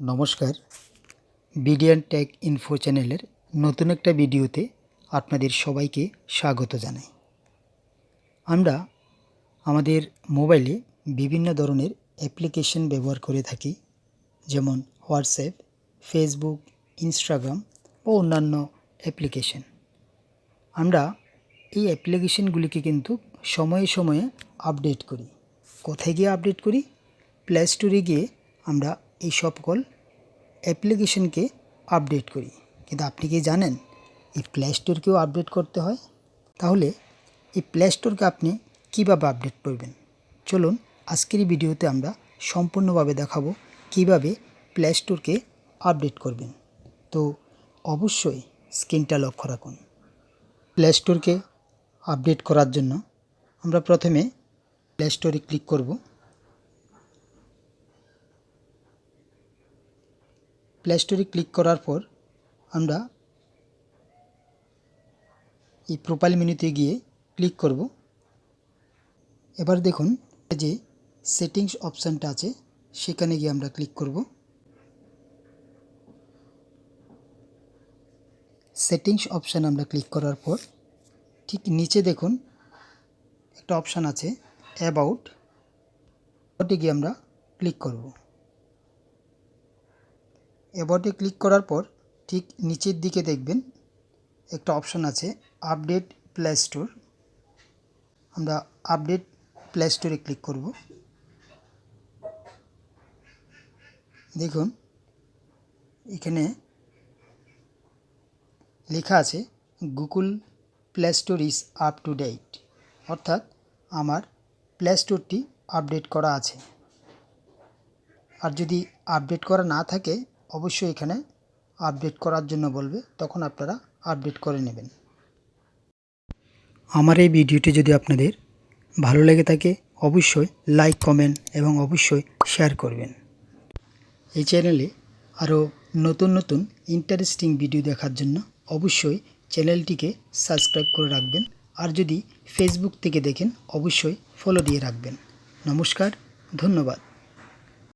নমস্কার। বিডিয়ান take info চ্যানেলের নতুন একটা ভিডিওতে আপনাদের সবাইকে স্বাগত জানাই। আমরা আমাদের মোবাইলে বিভিন্ন ধরনের অ্যাপ্লিকেশন ব্যবহার করে থাকি, যেমন হোয়াটসঅ্যাপ, ফেসবুক, ইনস্টাগ্রাম ও অন্যান্য অ্যাপ্লিকেশন। আমরা এই অ্যাপ্লিকেশনগুলিকে কিন্তু সময়ে সময়ে আপডেট করি। কোথায় গিয়ে আপডেট করি? প্লে স্টোরে গিয়ে আমরা এই সকল অ্যাপ্লিকেশনকে আপডেট করি। কিন্তু আপনি কি জানেন, এই প্লে স্টোরকেও আপডেট করতে হয়? তাহলে এই প্লে স্টোরকে আপনি কীভাবে আপডেট করবেন? চলুন আজকের ভিডিওতে আমরা সম্পূর্ণভাবে দেখাবো কীভাবে প্লে স্টোরকে আপডেট করবেন। তো অবশ্যই স্ক্রিনটা লক্ষ্য রাখুন। প্লে স্টোরকে আপডেট করার জন্য আমরা প্রথমে প্লে স্টোরে ক্লিক করব। প্লে স্টোরে ক্লিক করার পর আমরা এই প্রোফাইল মেনুতে গিয়ে ক্লিক করব। এবার দেখুন যে সেটিংস অপশানটা আছে, সেখানে গিয়ে আমরা ক্লিক করব। সেটিংস অপশান আমরা ক্লিক করার পর ঠিক নিচে দেখুন একটা অপশান আছে অ্যাবাউট ওটি গিয়ে আমরা ক্লিক করব। অ্যাবাউটে ক্লিক করার পর ঠিক নিচের দিকে দেখবেন একটা অপশান আছে আপডেট প্লে স্টোর। আমরা আপডেট প্লে স্টোরে ক্লিক করব। দেখুন, এখানে লেখা আছে Google play store is up to date. অর্থাৎ আমার প্লে স্টোরটি আপডেট করা আছে। আর যদি আপডেট করা না থাকে অবশ্যই এখানে আপডেট করার জন্য বলবে, তখন আপনারা আপডেট করে নেবেন। আমার এই ভিডিওটি যদি আপনাদের ভালো লেগে থাকে, অবশ্যই লাইক, কমেন্ট এবং অবশ্যই শেয়ার করবেন। এই চ্যানেলে আরও নতুন নতুন ইন্টারেস্টিং ভিডিও দেখার জন্য অবশ্যই চ্যানেলটিকে সাবস্ক্রাইব করে রাখবেন, আর যদি ফেসবুক থেকে দেখেন, অবশ্যই ফলো দিয়ে রাখবেন। নমস্কার, ধন্যবাদ।